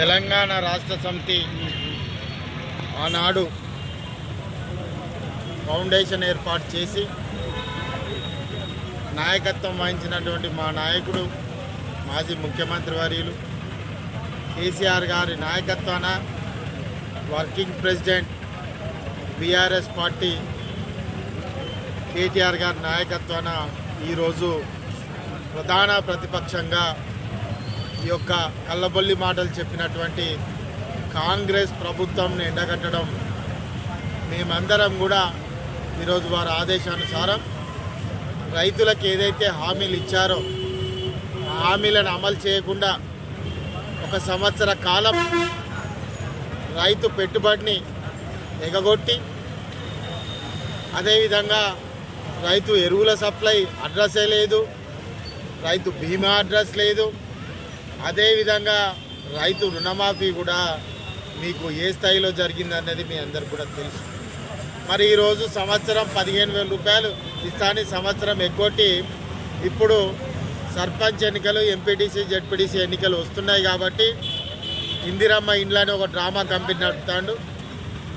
తెలంగాణ రాష్ట్ర సమితి ఆనాడు ఫౌండేషన్ ఏర్పాటు చేసి నాయకత్వం వహించినటువంటి మా నాయకుడు మాజీ ముఖ్యమంత్రి వర్యులు కేసీఆర్ గారి నాయకత్వాన working president BRS party KTR గారి నాయకత్వాన ఈరోజు ప్రధాన ప్రతిపక్షంగా ఈ యొక్క కళ్ళబొల్లి మాటలు చెప్పినటువంటి కాంగ్రెస్ ప్రభుత్వంని ఎండగట్టడం మేమందరం కూడా ఈరోజు వారి ఆదేశానుసారం రైతులకు ఏదైతే హామీలు ఇచ్చారో హామీలను అమలు చేయకుండా ఒక సంవత్సర కాలం రైతు పెట్టుబడిని ఎగగొట్టి అదేవిధంగా రైతు ఎరువుల సప్లై అడ్రస్సే లేదు రైతు బీమా అడ్రస్ లేదు అదేవిధంగా రైతు రుణమాఫీ కూడా మీకు ఏ స్థాయిలో జరిగిందనేది మీ అందరికి కూడా తెలుసు. మరి ఈరోజు సంవత్సరం పదిహేను వేల రూపాయలు ఇస్తాని సంవత్సరం ఎగ్గొట్టి ఇప్పుడు సర్పంచ్ ఎన్నికలు ఎంపీటీసీ జెడ్పీటీసీ ఎన్నికలు వస్తున్నాయి కాబట్టి ఇందిరమ్మ ఇండ్లని ఒక డ్రామా కంపెనీ నడుపుతాడు.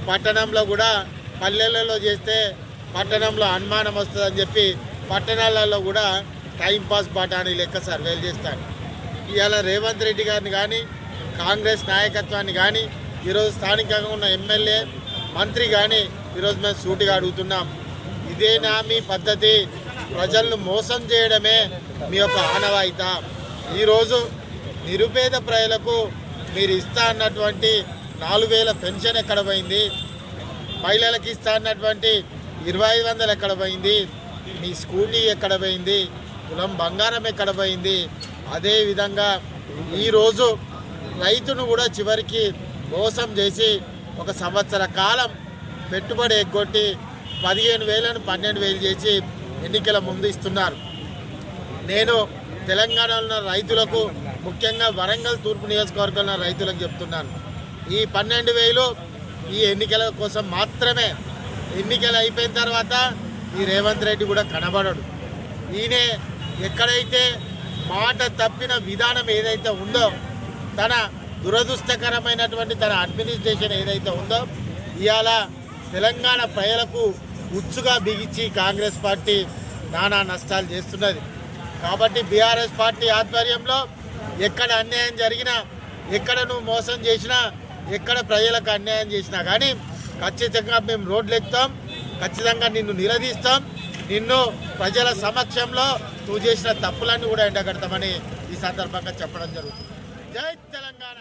పట్టణంలో కూడా పల్లెలలో చేస్తే పట్టణంలో అనుమానం వస్తుందని చెప్పి పట్టణాలలో కూడా టైంపాస్ బాటాని లెక్క సర్వేలు చేస్తాడు. ఇవాళ రేవంత్ రెడ్డి గారిని కానీ కాంగ్రెస్ నాయకత్వాన్ని కానీ ఈరోజు స్థానికంగా ఉన్న ఎమ్మెల్యే మంత్రి కానీ ఈరోజు మేము సూటిగా అడుగుతున్నాం. ఇదేనా మీ పద్ధతి ప్రజలను మోసం చేయడమే మీ యొక్క ఆనవాయిత. ఈరోజు నిరుపేద ప్రజలకు మీరు ఇస్తా అన్నటువంటి నాలుగు వేల పెన్షన్ ఎక్కడ పోయింది? మహిళలకు ఇస్తా అన్నటువంటి ఇరవై ఐదు వందలు ఎక్కడ పోయింది? మీ స్కూటీ ఎక్కడ పోయింది? కులం బంగారం ఎక్కడ పోయింది? అదేవిధంగా ఈరోజు రైతును కూడా చివరికి మోసం చేసి ఒక సంవత్సర కాలం పెట్టుబడి ఎగ్గొట్టి పదిహేను వేలను పన్నెండు వేలు చేసి ఎన్నికల ముందు ఇస్తున్నారు. నేను తెలంగాణలో ఉన్న రైతులకు ముఖ్యంగా వరంగల్ తూర్పు నియోజకవర్గంలో రైతులకు చెప్తున్నాను. ఈ పన్నెండు వేలు ఈ ఎన్నికల కోసం మాత్రమే ఎన్నికలు అయిపోయిన తర్వాత ఈ రేవంత్ రెడ్డి కూడా కనబడడు. ఈయనే ఎక్కడైతే మాట తప్పిన విధానం ఏదైతే ఉందో తన దురదృష్టకరమైనటువంటి తన అడ్మినిస్ట్రేషన్ ఏదైతే ఉందో ఇవాళ తెలంగాణ ప్రజలకు ఉచ్చుగా బిగించి కాంగ్రెస్ పార్టీ నానా నష్టాలు చేస్తున్నది. కాబట్టి బీఆర్ఎస్ పార్టీ ఆధ్వర్యంలో ఎక్కడ అన్యాయం జరిగినా ఎక్కడ నువ్వు మోసం చేసినా ఎక్కడ ప్రజలకు అన్యాయం చేసినా కానీ ఖచ్చితంగా మేము రోడ్లు ఎక్కుతాం ఖచ్చితంగా నిన్ను నిలదీస్తాం నిన్ను ప్రజల సమక్షంలో నువ్వు చేసిన తప్పులన్నీ కూడా ఎండగడతామని ఈ సందర్భంగా చెప్పడం జరుగుతుంది. జై తెలంగాణ!